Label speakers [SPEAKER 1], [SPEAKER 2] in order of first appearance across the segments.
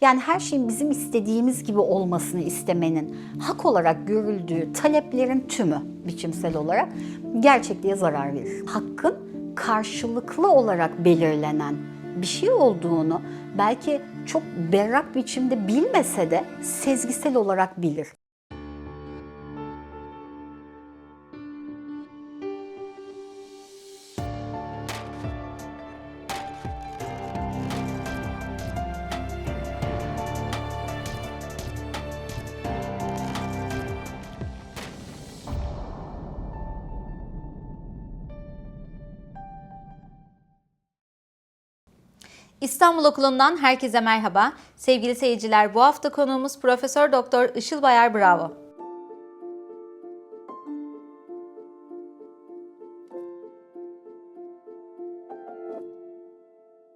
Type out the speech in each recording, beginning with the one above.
[SPEAKER 1] Yani her şeyin bizim istediğimiz gibi olmasını istemenin hak olarak görüldüğü taleplerin tümü biçimsel olarak gerçekliğe zarar verir. Hakkın karşılıklı olarak belirlenen bir şey olduğunu belki çok berrak biçimde bilmese de sezgisel olarak bilir.
[SPEAKER 2] İstanbul Okulu'ndan herkese merhaba. Sevgili seyirciler, bu hafta konuğumuz Profesör Doktor Işıl Bayar Bravo.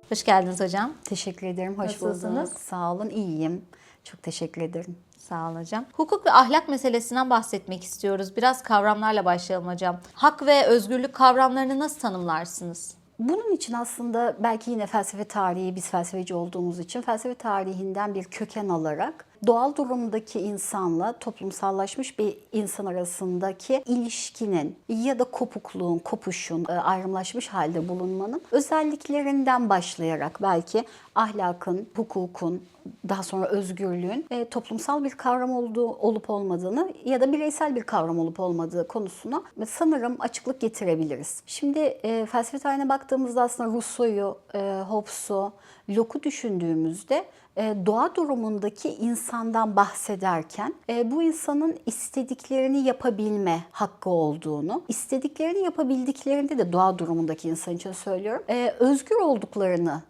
[SPEAKER 2] Hoş geldiniz hocam.
[SPEAKER 1] Teşekkür ederim. Hoş
[SPEAKER 2] Nasılsınız?
[SPEAKER 1] bulduk. Sağ olun. İyiyim. Çok teşekkür ederim.
[SPEAKER 2] Sağ olun hocam. Hukuk ve ahlak meselesinden bahsetmek istiyoruz. Biraz kavramlarla başlayalım hocam. Hak ve özgürlük kavramlarını nasıl tanımlarsınız?
[SPEAKER 1] Bunun için aslında belki yine felsefe tarihi, biz felsefeci olduğumuz için felsefe tarihinden bir köken alarak doğal durumdaki insanla toplumsallaşmış bir insan arasındaki ilişkinin ya da kopukluğun, kopuşun, e, ayrımlaşmış halde bulunmanın özelliklerinden başlayarak belki ahlakın, hukukun, daha sonra özgürlüğün e, toplumsal bir kavram olduğu olup olmadığını ya da bireysel bir kavram olup olmadığı konusuna sanırım açıklık getirebiliriz. Şimdi e, felsefe tarihine baktığımızda aslında Rousseau'yu, e, Hobbes'u, Locke'u düşündüğümüzde e, doğa durumundaki insandan bahsederken e, bu insanın istediklerini yapabilme hakkı olduğunu, istediklerini yapabildiklerinde de doğa durumundaki insan için söylüyorum, e, özgür olduklarını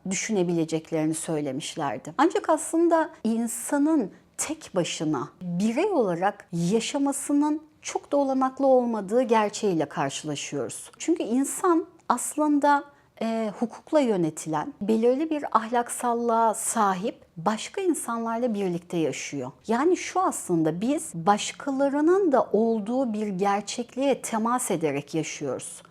[SPEAKER 1] düşünebileceklerini söylemişlerdi. Ancak aslında insanın tek başına birey olarak yaşamasının çok da olanaklı olmadığı gerçeğiyle karşılaşıyoruz. Çünkü insan aslında e, hukukla yönetilen, belirli bir ahlaksallığa sahip başka insanlarla birlikte yaşıyor. Yani şu aslında biz başkalarının da olduğu bir gerçekliğe temas ederek yaşıyoruz.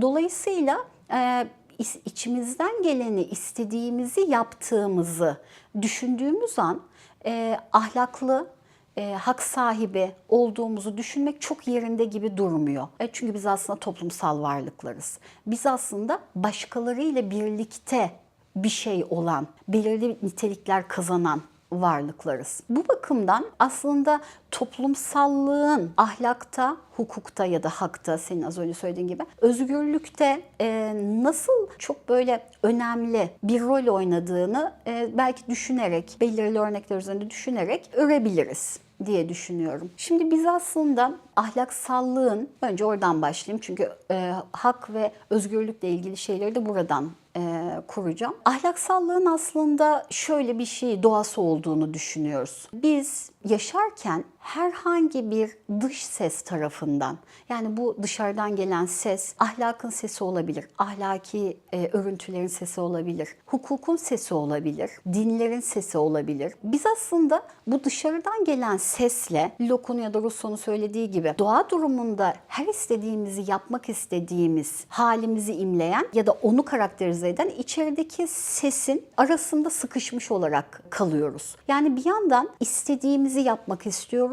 [SPEAKER 1] Dolayısıyla e, içimizden geleni istediğimizi yaptığımızı düşündüğümüz an e, ahlaklı, e, hak sahibi olduğumuzu düşünmek çok yerinde gibi durmuyor. E, çünkü biz aslında toplumsal varlıklarız. Biz aslında başkalarıyla birlikte bir şey olan, belirli nitelikler kazanan varlıklarız. Bu bakımdan aslında toplumsallığın ahlakta, hukukta ya da hakta senin az önce söylediğin gibi özgürlükte e, nasıl çok böyle önemli bir rol oynadığını e, belki düşünerek, belirli örnekler üzerinde düşünerek örebiliriz diye düşünüyorum. Şimdi biz aslında ahlaksallığın, önce oradan başlayayım çünkü e, hak ve özgürlükle ilgili şeyleri de buradan e, kuracağım. Ahlaksallığın aslında şöyle bir şey doğası olduğunu düşünüyoruz. Biz yaşarken herhangi bir dış ses tarafından yani bu dışarıdan gelen ses ahlakın sesi olabilir, ahlaki e, örüntülerin sesi olabilir, hukukun sesi olabilir, dinlerin sesi olabilir. Biz aslında bu dışarıdan gelen sesle Locke'un ya da Rousseau'nun söylediği gibi doğa durumunda her istediğimizi yapmak istediğimiz halimizi imleyen ya da onu karakterize eden içerideki sesin arasında sıkışmış olarak kalıyoruz. Yani bir yandan istediğimizi yapmak istiyoruz.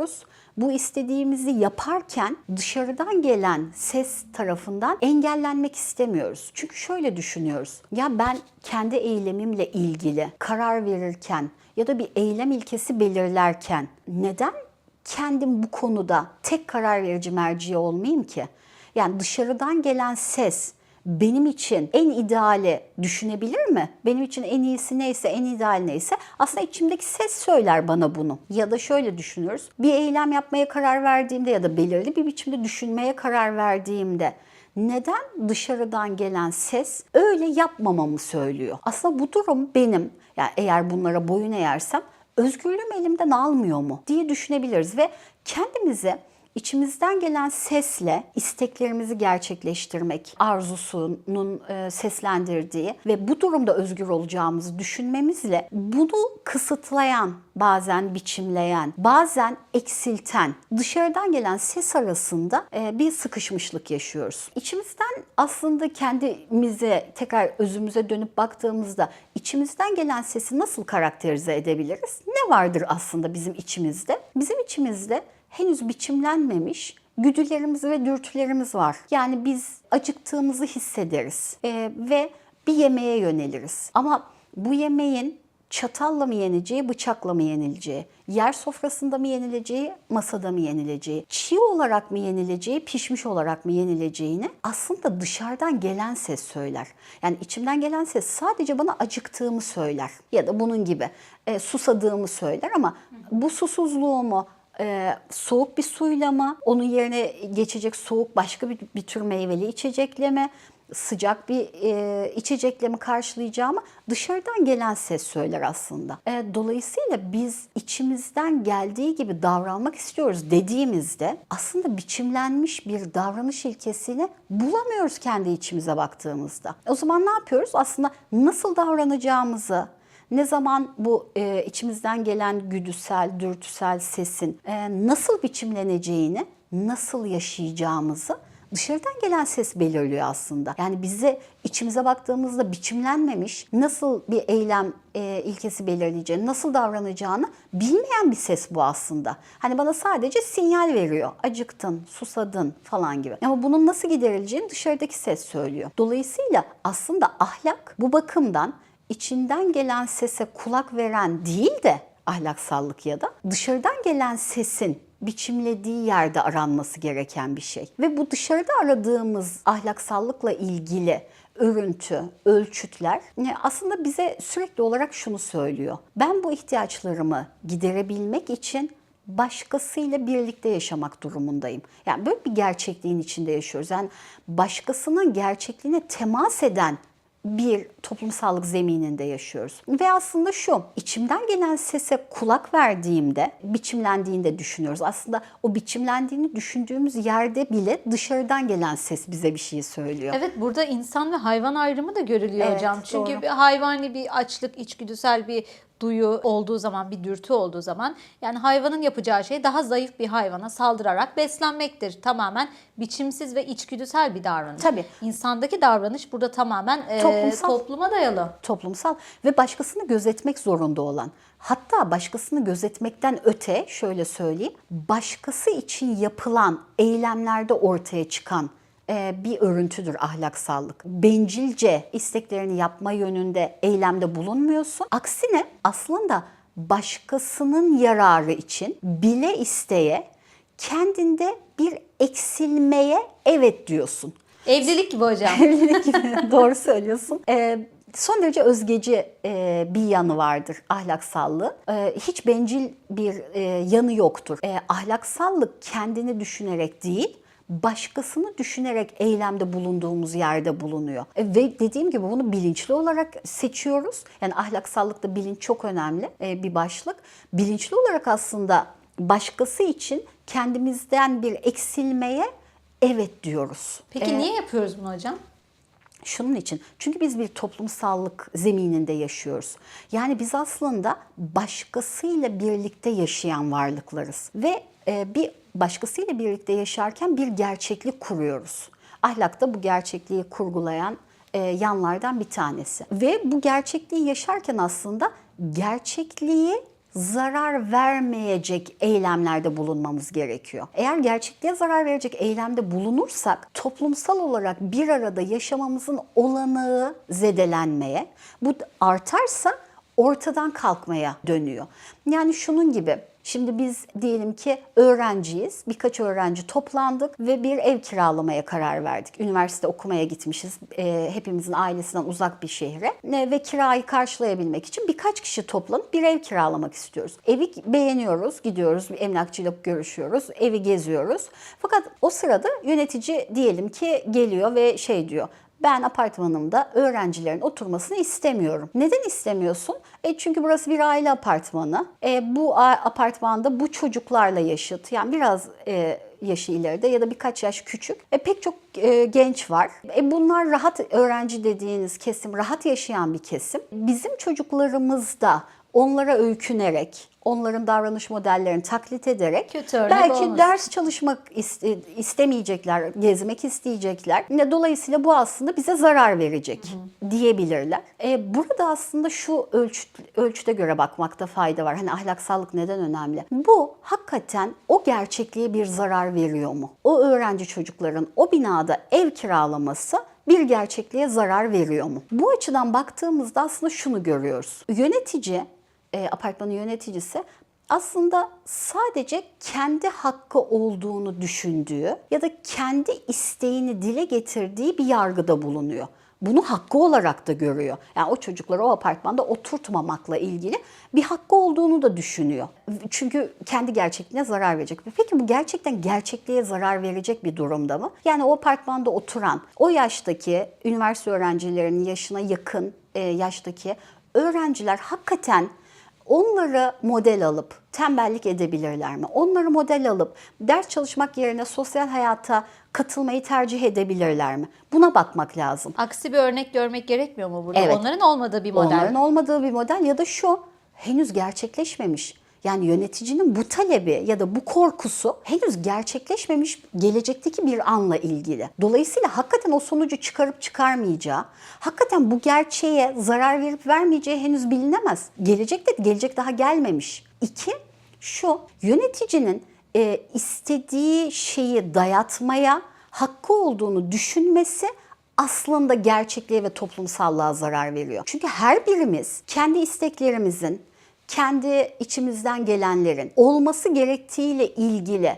[SPEAKER 1] Bu istediğimizi yaparken dışarıdan gelen ses tarafından engellenmek istemiyoruz. Çünkü şöyle düşünüyoruz. Ya ben kendi eylemimle ilgili karar verirken ya da bir eylem ilkesi belirlerken neden kendim bu konuda tek karar verici merci olmayayım ki? Yani dışarıdan gelen ses benim için en ideali düşünebilir mi? Benim için en iyisi neyse, en ideal neyse aslında içimdeki ses söyler bana bunu. Ya da şöyle düşünüyoruz. Bir eylem yapmaya karar verdiğimde ya da belirli bir biçimde düşünmeye karar verdiğimde neden dışarıdan gelen ses öyle yapmamamı söylüyor? Aslında bu durum benim yani eğer bunlara boyun eğersem özgürlüğüm elimden almıyor mu diye düşünebiliriz ve kendimize içimizden gelen sesle isteklerimizi gerçekleştirmek arzusunun e, seslendirdiği ve bu durumda özgür olacağımızı düşünmemizle bunu kısıtlayan, bazen biçimleyen, bazen eksilten dışarıdan gelen ses arasında e, bir sıkışmışlık yaşıyoruz. İçimizden aslında kendimize tekrar özümüze dönüp baktığımızda içimizden gelen sesi nasıl karakterize edebiliriz? Ne vardır aslında bizim içimizde? Bizim içimizde henüz biçimlenmemiş güdülerimiz ve dürtülerimiz var. Yani biz acıktığımızı hissederiz e, ve bir yemeğe yöneliriz. Ama bu yemeğin çatalla mı yeneceği, bıçakla mı yenileceği, yer sofrasında mı yenileceği, masada mı yenileceği, çiğ olarak mı yenileceği, pişmiş olarak mı yenileceğini aslında dışarıdan gelen ses söyler. Yani içimden gelen ses sadece bana acıktığımı söyler ya da bunun gibi e, susadığımı söyler ama bu susuzluğumu e, soğuk bir suyla mı, onun yerine geçecek soğuk başka bir, bir tür meyveli içecekle mi, sıcak bir e, içecekle mi karşılayacağımı dışarıdan gelen ses söyler aslında. E, dolayısıyla biz içimizden geldiği gibi davranmak istiyoruz dediğimizde aslında biçimlenmiş bir davranış ilkesini bulamıyoruz kendi içimize baktığımızda. O zaman ne yapıyoruz? Aslında nasıl davranacağımızı, ne zaman bu e, içimizden gelen güdüsel, dürtüsel sesin e, nasıl biçimleneceğini, nasıl yaşayacağımızı dışarıdan gelen ses belirliyor aslında. Yani bize içimize baktığımızda biçimlenmemiş, nasıl bir eylem e, ilkesi belirleyeceğini, nasıl davranacağını bilmeyen bir ses bu aslında. Hani bana sadece sinyal veriyor. Acıktın, susadın falan gibi. Ama bunun nasıl giderileceğini dışarıdaki ses söylüyor. Dolayısıyla aslında ahlak bu bakımdan içinden gelen sese kulak veren değil de ahlaksallık ya da dışarıdan gelen sesin biçimlediği yerde aranması gereken bir şey. Ve bu dışarıda aradığımız ahlaksallıkla ilgili örüntü, ölçütler ne aslında bize sürekli olarak şunu söylüyor. Ben bu ihtiyaçlarımı giderebilmek için başkasıyla birlikte yaşamak durumundayım. Yani böyle bir gerçekliğin içinde yaşıyoruz. Yani başkasının gerçekliğine temas eden bir toplumsallık zemininde yaşıyoruz. Ve aslında şu, içimden gelen sese kulak verdiğimde biçimlendiğini düşünüyoruz. Aslında o biçimlendiğini düşündüğümüz yerde bile dışarıdan gelen ses bize bir şey söylüyor.
[SPEAKER 2] Evet burada insan ve hayvan ayrımı da görülüyor
[SPEAKER 1] Evet,
[SPEAKER 2] hocam. Çünkü
[SPEAKER 1] doğru.
[SPEAKER 2] bir hayvani bir açlık, içgüdüsel bir duyu olduğu zaman, bir dürtü olduğu zaman yani hayvanın yapacağı şey daha zayıf bir hayvana saldırarak beslenmektir. Tamamen biçimsiz ve içgüdüsel bir davranış.
[SPEAKER 1] Tabii.
[SPEAKER 2] İnsandaki davranış burada tamamen e,
[SPEAKER 1] Toplumsal.
[SPEAKER 2] Topluma dayalı.
[SPEAKER 1] toplumsal ve başkasını gözetmek zorunda olan hatta başkasını gözetmekten öte şöyle söyleyeyim başkası için yapılan eylemlerde ortaya çıkan e, bir örüntüdür ahlaksallık. Bencilce isteklerini yapma yönünde eylemde bulunmuyorsun. Aksine aslında başkasının yararı için bile isteye kendinde bir eksilmeye evet diyorsun.
[SPEAKER 2] Evlilik gibi hocam.
[SPEAKER 1] Evlilik gibi doğru söylüyorsun. Ee, son derece özgeci e, bir yanı vardır ahlaksallığı. Ee, hiç bencil bir e, yanı yoktur. Ee, ahlaksallık kendini düşünerek değil, başkasını düşünerek eylemde bulunduğumuz yerde bulunuyor. E, ve dediğim gibi bunu bilinçli olarak seçiyoruz. Yani ahlaksallıkta bilinç çok önemli e, bir başlık. Bilinçli olarak aslında başkası için kendimizden bir eksilmeye evet diyoruz.
[SPEAKER 2] Peki niye yapıyoruz bunu hocam?
[SPEAKER 1] Şunun için. Çünkü biz bir toplumsallık zemininde yaşıyoruz. Yani biz aslında başkasıyla birlikte yaşayan varlıklarız. Ve e, bir başkasıyla birlikte yaşarken bir gerçeklik kuruyoruz. Ahlak da bu gerçekliği kurgulayan e, yanlardan bir tanesi. Ve bu gerçekliği yaşarken aslında gerçekliği zarar vermeyecek eylemlerde bulunmamız gerekiyor. Eğer gerçekliğe zarar verecek eylemde bulunursak toplumsal olarak bir arada yaşamamızın olanağı zedelenmeye, bu artarsa ortadan kalkmaya dönüyor. Yani şunun gibi Şimdi biz diyelim ki öğrenciyiz. Birkaç öğrenci toplandık ve bir ev kiralamaya karar verdik. Üniversite okumaya gitmişiz. E, hepimizin ailesinden uzak bir şehre. E, ve kirayı karşılayabilmek için birkaç kişi toplanıp bir ev kiralamak istiyoruz. Evi beğeniyoruz, gidiyoruz, bir emlakçıyla görüşüyoruz, evi geziyoruz. Fakat o sırada yönetici diyelim ki geliyor ve şey diyor ben apartmanımda öğrencilerin oturmasını istemiyorum. Neden istemiyorsun? E çünkü burası bir aile apartmanı. E bu apartmanda bu çocuklarla yaşıt. Yani biraz e, yaşı ileride ya da birkaç yaş küçük e, pek çok e, genç var. E, bunlar rahat öğrenci dediğiniz kesim, rahat yaşayan bir kesim. Bizim çocuklarımız da onlara öykünerek, onların davranış modellerini taklit ederek
[SPEAKER 2] Kötü
[SPEAKER 1] belki
[SPEAKER 2] olmasın.
[SPEAKER 1] ders çalışmak iste- istemeyecekler, gezmek isteyecekler. Dolayısıyla bu aslında bize zarar verecek diyebilirler. E, burada aslında şu ölç, ölçüde göre bakmakta fayda var. Hani ahlaksallık neden önemli? Bu hakikaten o gerçekliğe bir zarar veriyor mu? O öğrenci çocukların o binada ev kiralaması bir gerçekliğe zarar veriyor mu? Bu açıdan baktığımızda aslında şunu görüyoruz. Yönetici, e, apartmanın yöneticisi aslında sadece kendi hakkı olduğunu düşündüğü ya da kendi isteğini dile getirdiği bir yargıda bulunuyor. Bunu hakkı olarak da görüyor. Yani o çocukları o apartmanda oturtmamakla ilgili bir hakkı olduğunu da düşünüyor. Çünkü kendi gerçekliğine zarar verecek. Peki bu gerçekten gerçekliğe zarar verecek bir durumda mı? Yani o apartmanda oturan, o yaştaki üniversite öğrencilerinin yaşına yakın e, yaştaki öğrenciler hakikaten onları model alıp tembellik edebilirler mi? Onları model alıp ders çalışmak yerine sosyal hayata katılmayı tercih edebilirler mi? Buna bakmak lazım.
[SPEAKER 2] Aksi bir örnek görmek gerekmiyor mu burada?
[SPEAKER 1] Evet.
[SPEAKER 2] Onların olmadığı bir model.
[SPEAKER 1] Onların olmadığı bir model ya da şu henüz gerçekleşmemiş. Yani yöneticinin bu talebi ya da bu korkusu henüz gerçekleşmemiş gelecekteki bir anla ilgili. Dolayısıyla hakikaten o sonucu çıkarıp çıkarmayacağı, hakikaten bu gerçeğe zarar verip vermeyeceği henüz bilinemez. Gelecekte gelecek daha gelmemiş. İki, şu yöneticinin e, istediği şeyi dayatmaya hakkı olduğunu düşünmesi aslında gerçekliğe ve toplumsallığa zarar veriyor. Çünkü her birimiz kendi isteklerimizin, kendi içimizden gelenlerin olması gerektiğiyle ilgili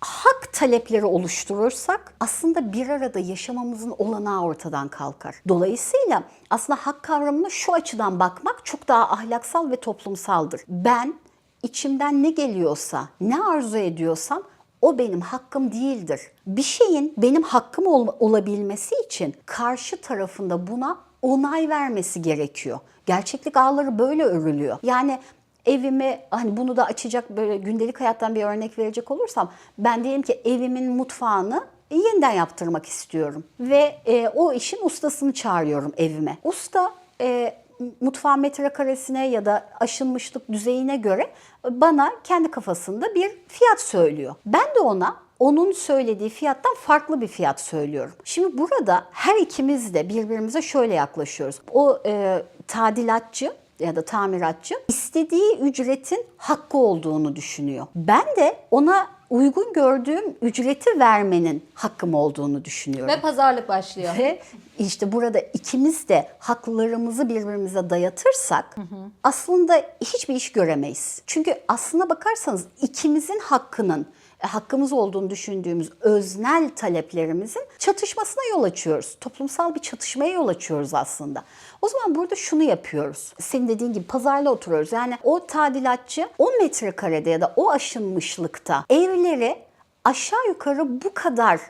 [SPEAKER 1] hak talepleri oluşturursak aslında bir arada yaşamamızın olanağı ortadan kalkar. Dolayısıyla aslında hak kavramına şu açıdan bakmak çok daha ahlaksal ve toplumsaldır. Ben içimden ne geliyorsa, ne arzu ediyorsam o benim hakkım değildir. Bir şeyin benim hakkım ol- olabilmesi için karşı tarafında buna onay vermesi gerekiyor. Gerçeklik ağları böyle örülüyor. Yani evimi hani bunu da açacak böyle gündelik hayattan bir örnek verecek olursam ben diyelim ki evimin mutfağını yeniden yaptırmak istiyorum ve e, o işin ustasını çağırıyorum evime. Usta e, mutfağın metrekaresine ya da aşınmışlık düzeyine göre bana kendi kafasında bir fiyat söylüyor. Ben de ona onun söylediği fiyattan farklı bir fiyat söylüyorum. Şimdi burada her ikimiz de birbirimize şöyle yaklaşıyoruz. O e, tadilatçı ya da tamiratçı istediği ücretin hakkı olduğunu düşünüyor. Ben de ona uygun gördüğüm ücreti vermenin hakkım olduğunu düşünüyorum.
[SPEAKER 2] Ve pazarlık başlıyor.
[SPEAKER 1] Ve işte burada ikimiz de haklarımızı birbirimize dayatırsak aslında hiçbir iş göremeyiz. Çünkü aslına bakarsanız ikimizin hakkının hakkımız olduğunu düşündüğümüz öznel taleplerimizin çatışmasına yol açıyoruz. Toplumsal bir çatışmaya yol açıyoruz aslında. O zaman burada şunu yapıyoruz. Senin dediğin gibi pazarla oturuyoruz. Yani o tadilatçı o metrekarede ya da o aşınmışlıkta evleri aşağı yukarı bu kadar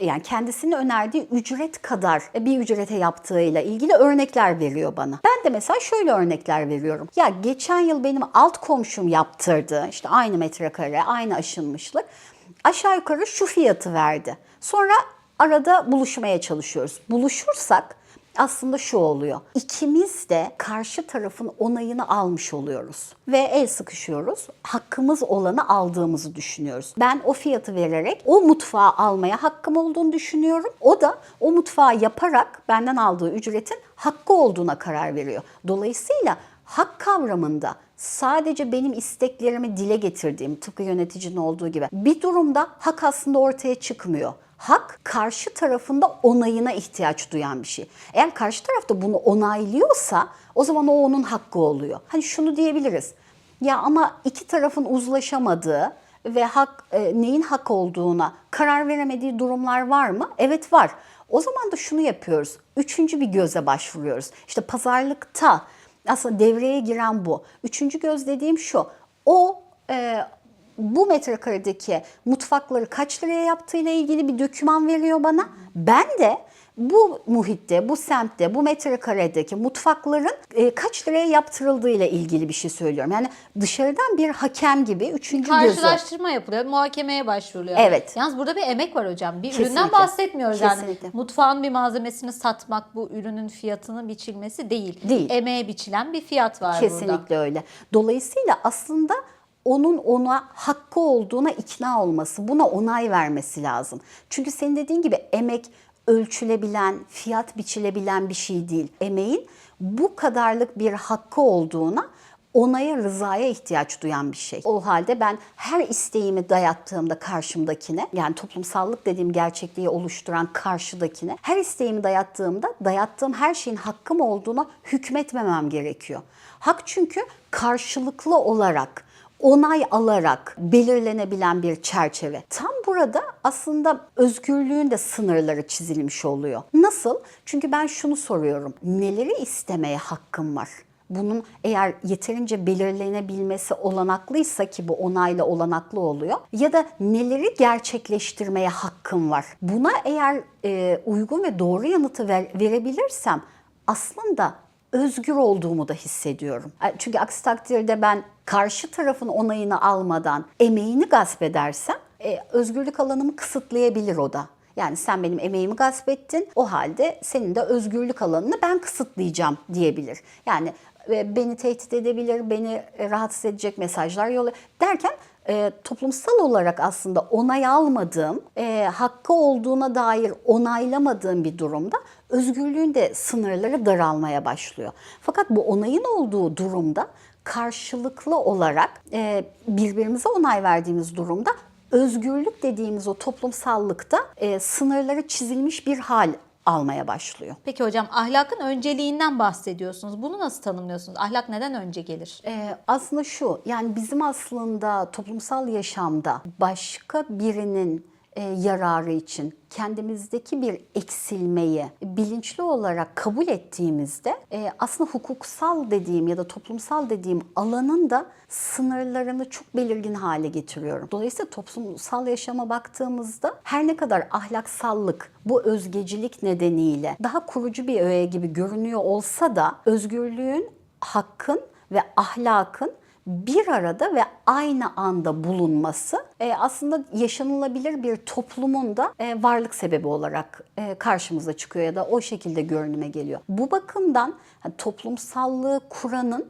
[SPEAKER 1] yani kendisinin önerdiği ücret kadar bir ücrete yaptığıyla ilgili örnekler veriyor bana. Ben de mesela şöyle örnekler veriyorum. Ya geçen yıl benim alt komşum yaptırdı. işte aynı metrekare, aynı aşınmışlık. Aşağı yukarı şu fiyatı verdi. Sonra arada buluşmaya çalışıyoruz. Buluşursak aslında şu oluyor. İkimiz de karşı tarafın onayını almış oluyoruz. Ve el sıkışıyoruz. Hakkımız olanı aldığımızı düşünüyoruz. Ben o fiyatı vererek o mutfağı almaya hakkım olduğunu düşünüyorum. O da o mutfağı yaparak benden aldığı ücretin hakkı olduğuna karar veriyor. Dolayısıyla hak kavramında sadece benim isteklerimi dile getirdiğim tıpkı yöneticinin olduğu gibi bir durumda hak aslında ortaya çıkmıyor. Hak karşı tarafında onayına ihtiyaç duyan bir şey. Eğer karşı tarafta bunu onaylıyorsa o zaman o onun hakkı oluyor. Hani şunu diyebiliriz. Ya ama iki tarafın uzlaşamadığı ve hak e, neyin hak olduğuna karar veremediği durumlar var mı? Evet var. O zaman da şunu yapıyoruz. Üçüncü bir göze başvuruyoruz. İşte pazarlıkta aslında devreye giren bu. Üçüncü göz dediğim şu. O e, bu metrekaredeki mutfakları kaç liraya yaptığıyla ilgili bir döküman veriyor bana. Ben de bu muhitte, bu semtte, bu metrekaredeki mutfakların e, kaç liraya yaptırıldığıyla ilgili bir şey söylüyorum. Yani dışarıdan bir hakem gibi üçüncü gözü.
[SPEAKER 2] Karşılaştırma yapılıyor, muhakemeye başvuruluyor.
[SPEAKER 1] Evet.
[SPEAKER 2] Yalnız burada bir emek var hocam. Bir
[SPEAKER 1] Kesinlikle.
[SPEAKER 2] üründen bahsetmiyoruz
[SPEAKER 1] Kesinlikle.
[SPEAKER 2] yani. Mutfağın bir malzemesini satmak bu ürünün fiyatının biçilmesi değil.
[SPEAKER 1] Değil.
[SPEAKER 2] Emeğe biçilen bir fiyat var burada.
[SPEAKER 1] Kesinlikle öyle. Dolayısıyla aslında onun ona hakkı olduğuna ikna olması, buna onay vermesi lazım. Çünkü senin dediğin gibi emek ölçülebilen, fiyat biçilebilen bir şey değil. Emeğin bu kadarlık bir hakkı olduğuna onaya, rızaya ihtiyaç duyan bir şey. O halde ben her isteğimi dayattığımda karşımdakine, yani toplumsallık dediğim gerçekliği oluşturan karşıdakine, her isteğimi dayattığımda dayattığım her şeyin hakkım olduğuna hükmetmemem gerekiyor. Hak çünkü karşılıklı olarak onay alarak belirlenebilen bir çerçeve. Tam burada aslında özgürlüğün de sınırları çizilmiş oluyor. Nasıl? Çünkü ben şunu soruyorum. Neleri istemeye hakkım var? Bunun eğer yeterince belirlenebilmesi olanaklıysa ki bu onayla olanaklı oluyor ya da neleri gerçekleştirmeye hakkım var? Buna eğer e, uygun ve doğru yanıtı ver, verebilirsem aslında özgür olduğumu da hissediyorum. Çünkü aksi takdirde ben karşı tarafın onayını almadan emeğini gasp edersem e, özgürlük alanımı kısıtlayabilir o da. Yani sen benim emeğimi gasp ettin. O halde senin de özgürlük alanını ben kısıtlayacağım diyebilir. Yani e, beni tehdit edebilir, beni e, rahatsız edecek mesajlar yolla derken e, toplumsal olarak aslında onay almadığım, e, hakkı olduğuna dair onaylamadığım bir durumda özgürlüğün de sınırları daralmaya başlıyor. Fakat bu onayın olduğu durumda karşılıklı olarak e, birbirimize onay verdiğimiz durumda özgürlük dediğimiz o toplumsallıkta e, sınırları çizilmiş bir hal almaya başlıyor.
[SPEAKER 2] Peki hocam ahlakın önceliğinden bahsediyorsunuz. Bunu nasıl tanımlıyorsunuz? Ahlak neden önce gelir?
[SPEAKER 1] Ee, aslında şu, yani bizim aslında toplumsal yaşamda başka birinin yararı için kendimizdeki bir eksilmeyi bilinçli olarak kabul ettiğimizde e, aslında hukuksal dediğim ya da toplumsal dediğim alanın da sınırlarını çok belirgin hale getiriyorum. Dolayısıyla toplumsal yaşama baktığımızda her ne kadar ahlaksallık bu özgecilik nedeniyle daha kurucu bir öğe gibi görünüyor olsa da özgürlüğün, hakkın ve ahlakın bir arada ve aynı anda bulunması e, aslında yaşanılabilir bir toplumun da e, varlık sebebi olarak e, karşımıza çıkıyor ya da o şekilde görünüme geliyor. Bu bakımdan hani, toplumsallığı kuranın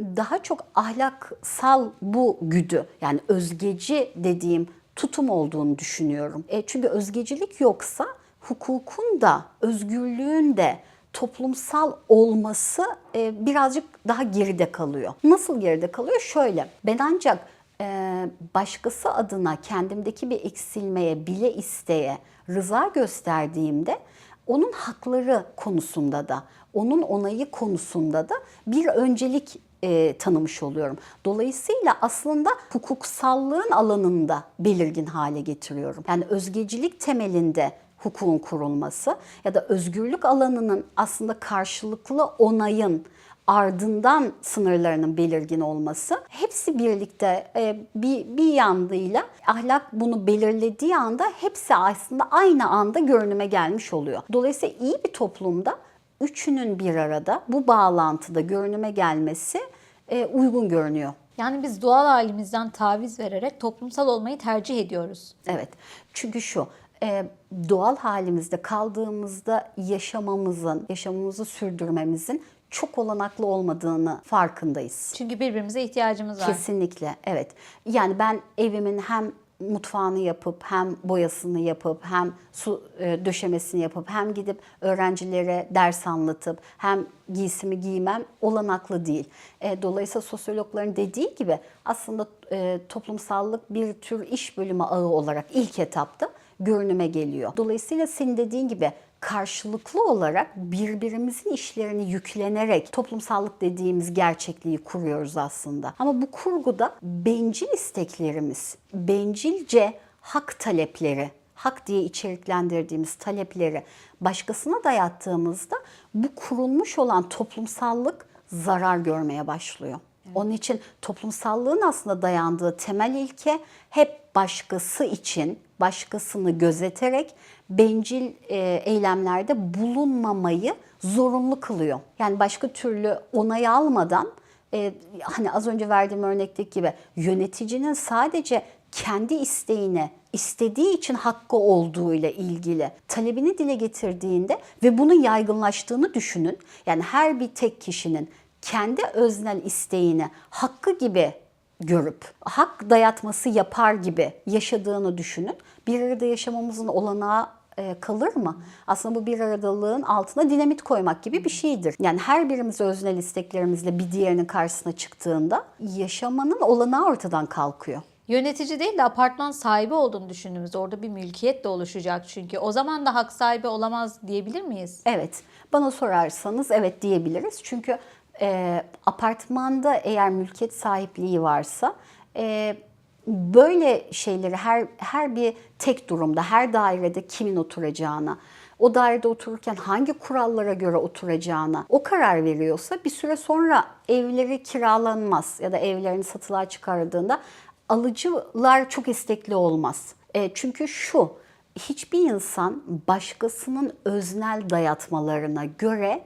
[SPEAKER 1] daha çok ahlaksal bu güdü yani özgeci dediğim tutum olduğunu düşünüyorum. Çünkü özgecilik yoksa hukukun da özgürlüğün de toplumsal olması e, birazcık daha geride kalıyor. Nasıl geride kalıyor? Şöyle, ben ancak e, başkası adına kendimdeki bir eksilmeye, bile isteye rıza gösterdiğimde onun hakları konusunda da, onun onayı konusunda da bir öncelik e, tanımış oluyorum. Dolayısıyla aslında hukuksallığın alanında belirgin hale getiriyorum. Yani özgecilik temelinde hukukun kurulması ya da özgürlük alanının aslında karşılıklı onayın ardından sınırlarının belirgin olması hepsi birlikte e, bir, bir yandıyla ahlak bunu belirlediği anda hepsi aslında aynı anda görünüme gelmiş oluyor. Dolayısıyla iyi bir toplumda üçünün bir arada bu bağlantıda görünüme gelmesi e, uygun görünüyor.
[SPEAKER 2] Yani biz doğal halimizden taviz vererek toplumsal olmayı tercih ediyoruz.
[SPEAKER 1] Evet. Çünkü şu e, doğal halimizde kaldığımızda yaşamamızın, yaşamımızı sürdürmemizin çok olanaklı olmadığını farkındayız.
[SPEAKER 2] Çünkü birbirimize ihtiyacımız var.
[SPEAKER 1] Kesinlikle evet. Yani ben evimin hem mutfağını yapıp hem boyasını yapıp hem su e, döşemesini yapıp hem gidip öğrencilere ders anlatıp hem giysimi giymem olanaklı değil. E, dolayısıyla sosyologların dediği gibi aslında e, toplumsallık bir tür iş bölümü ağı olarak ilk etapta görünüme geliyor. Dolayısıyla senin dediğin gibi karşılıklı olarak birbirimizin işlerini yüklenerek toplumsallık dediğimiz gerçekliği kuruyoruz aslında. Ama bu kurguda bencil isteklerimiz, bencilce hak talepleri, hak diye içeriklendirdiğimiz talepleri başkasına dayattığımızda bu kurulmuş olan toplumsallık zarar görmeye başlıyor. Onun için toplumsallığın aslında dayandığı temel ilke hep başkası için, başkasını gözeterek bencil e, eylemlerde bulunmamayı zorunlu kılıyor. Yani başka türlü onay almadan e, hani az önce verdiğim örnekteki gibi yöneticinin sadece kendi isteğine istediği için hakkı olduğu ile ilgili talebini dile getirdiğinde ve bunun yaygınlaştığını düşünün. Yani her bir tek kişinin kendi öznel isteğini hakkı gibi görüp hak dayatması yapar gibi yaşadığını düşünün. Bir arada yaşamamızın olanağı e, kalır mı? Aslında bu bir aradalığın altına dinamit koymak gibi bir şeydir. Yani her birimiz öznel isteklerimizle bir diğerinin karşısına çıktığında yaşamanın olanağı ortadan kalkıyor.
[SPEAKER 2] Yönetici değil de apartman sahibi olduğunu düşündüğümüzde orada bir mülkiyet de oluşacak çünkü. O zaman da hak sahibi olamaz diyebilir miyiz?
[SPEAKER 1] Evet, bana sorarsanız evet diyebiliriz. Çünkü e, apartmanda eğer mülkiyet sahipliği varsa e, böyle şeyleri her her bir tek durumda, her dairede kimin oturacağına, o dairede otururken hangi kurallara göre oturacağına o karar veriyorsa bir süre sonra evleri kiralanmaz ya da evlerini satılığa çıkardığında alıcılar çok istekli olmaz. E, çünkü şu, hiçbir insan başkasının öznel dayatmalarına göre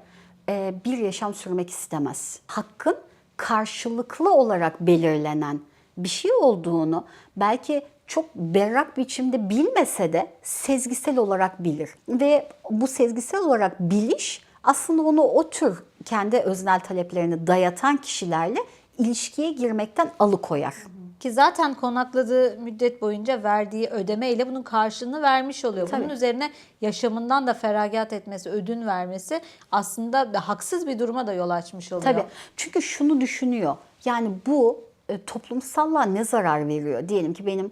[SPEAKER 1] e, bir yaşam sürmek istemez. Hakkın karşılıklı olarak belirlenen bir şey olduğunu belki çok berrak biçimde bilmese de sezgisel olarak bilir. Ve bu sezgisel olarak biliş aslında onu o tür kendi öznel taleplerini dayatan kişilerle ilişkiye girmekten alıkoyar.
[SPEAKER 2] Ki zaten konakladığı müddet boyunca verdiği ödemeyle bunun karşılığını vermiş oluyor. Bunun
[SPEAKER 1] Tabii.
[SPEAKER 2] üzerine yaşamından da feragat etmesi, ödün vermesi aslında haksız bir duruma da yol açmış oluyor.
[SPEAKER 1] Tabii. Çünkü şunu düşünüyor. Yani bu e, toplumsallığa ne zarar veriyor? Diyelim ki benim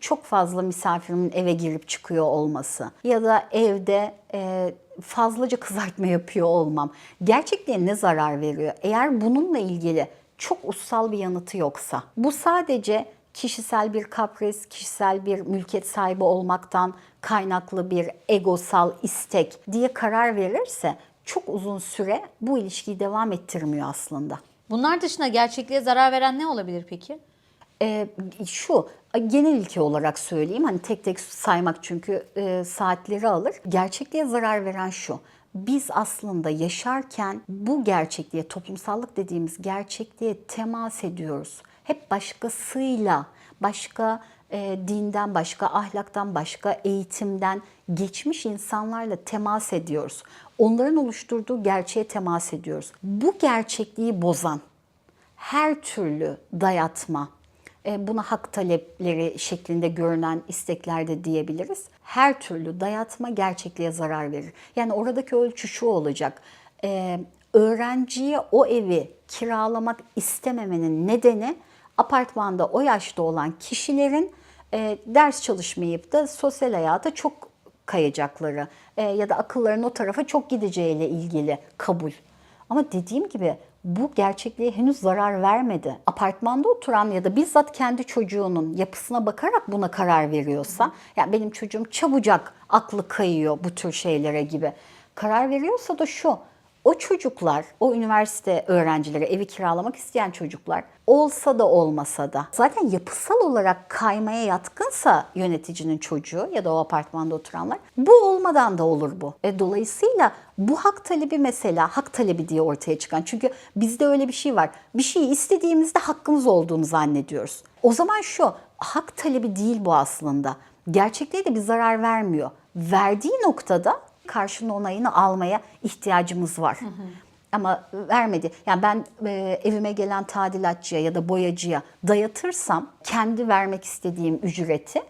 [SPEAKER 1] çok fazla misafirimin eve girip çıkıyor olması ya da evde e, fazlaca kızartma yapıyor olmam gerçekten ne zarar veriyor? Eğer bununla ilgili çok ussal bir yanıtı yoksa bu sadece kişisel bir kapris, kişisel bir mülkiyet sahibi olmaktan kaynaklı bir egosal istek diye karar verirse çok uzun süre bu ilişkiyi devam ettirmiyor aslında.
[SPEAKER 2] Bunlar dışında gerçekliğe zarar veren ne olabilir peki?
[SPEAKER 1] Ee, şu genel ilke olarak söyleyeyim hani tek tek saymak çünkü e, saatleri alır. Gerçekliğe zarar veren şu. Biz aslında yaşarken bu gerçekliğe, toplumsallık dediğimiz gerçekliğe temas ediyoruz. Hep başkasıyla, başka e, dinden, başka ahlaktan, başka eğitimden geçmiş insanlarla temas ediyoruz. Onların oluşturduğu gerçeğe temas ediyoruz. Bu gerçekliği bozan, her türlü dayatma, buna hak talepleri şeklinde görünen istekler de diyebiliriz. Her türlü dayatma gerçekliğe zarar verir. Yani oradaki ölçü şu olacak. e, Öğrenciye o evi kiralamak istememenin nedeni apartmanda o yaşta olan kişilerin e, ders çalışmayıp da sosyal hayata çok kayacakları e, ya da akılların o tarafa çok gideceğiyle ilgili kabul. Ama dediğim gibi bu gerçekliğe henüz zarar vermedi. Apartmanda oturan ya da bizzat kendi çocuğunun yapısına bakarak buna karar veriyorsa, ya benim çocuğum çabucak aklı kayıyor bu tür şeylere gibi karar veriyorsa da şu, o çocuklar, o üniversite öğrencileri, evi kiralamak isteyen çocuklar olsa da olmasa da zaten yapısal olarak kaymaya yatkınsa yöneticinin çocuğu ya da o apartmanda oturanlar bu olmadan da olur bu. E, dolayısıyla bu hak talebi mesela hak talebi diye ortaya çıkan çünkü bizde öyle bir şey var. Bir şeyi istediğimizde hakkımız olduğunu zannediyoruz. O zaman şu hak talebi değil bu aslında. Gerçekliğe de bir zarar vermiyor. Verdiği noktada karşının onayını almaya ihtiyacımız var. Ama vermedi. Yani ben e, evime gelen tadilatçıya ya da boyacıya dayatırsam kendi vermek istediğim ücreti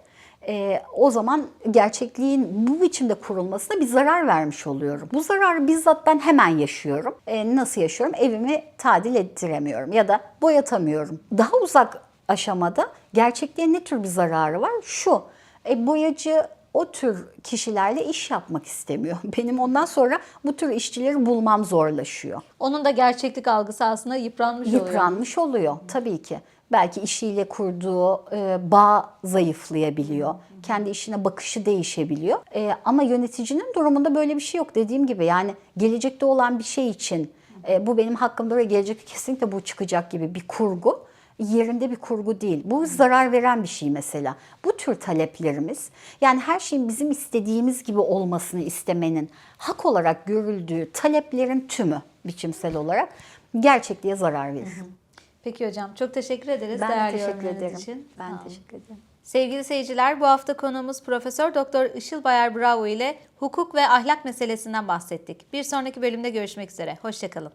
[SPEAKER 1] e, o zaman gerçekliğin bu biçimde kurulmasına bir zarar vermiş oluyorum. Bu zararı bizzat ben hemen yaşıyorum. E, nasıl yaşıyorum? Evimi tadil ettiremiyorum ya da boyatamıyorum. Daha uzak aşamada gerçekliğe ne tür bir zararı var? Şu, e, boyacı o tür kişilerle iş yapmak istemiyor. Benim ondan sonra bu tür işçileri bulmam zorlaşıyor.
[SPEAKER 2] Onun da gerçeklik algısı aslında yıpranmış oluyor.
[SPEAKER 1] Yıpranmış oluyor tabii ki. Belki işiyle kurduğu e, bağ zayıflayabiliyor. Kendi işine bakışı değişebiliyor. E, ama yöneticinin durumunda böyle bir şey yok. Dediğim gibi yani gelecekte olan bir şey için e, bu benim hakkımda ve gelecekte kesinlikle bu çıkacak gibi bir kurgu yerinde bir kurgu değil. Bu zarar veren bir şey mesela. Bu tür taleplerimiz yani her şeyin bizim istediğimiz gibi olmasını istemenin hak olarak görüldüğü taleplerin tümü biçimsel olarak gerçekliğe zarar verir.
[SPEAKER 2] Peki hocam çok teşekkür ederiz
[SPEAKER 1] Ben de
[SPEAKER 2] değerli
[SPEAKER 1] teşekkür ederim.
[SPEAKER 2] için.
[SPEAKER 1] Ben
[SPEAKER 2] olun.
[SPEAKER 1] teşekkür ederim.
[SPEAKER 2] Sevgili seyirciler bu hafta konuğumuz Profesör Doktor Işıl Bayar Bravo ile hukuk ve ahlak meselesinden bahsettik. Bir sonraki bölümde görüşmek üzere. Hoşçakalın.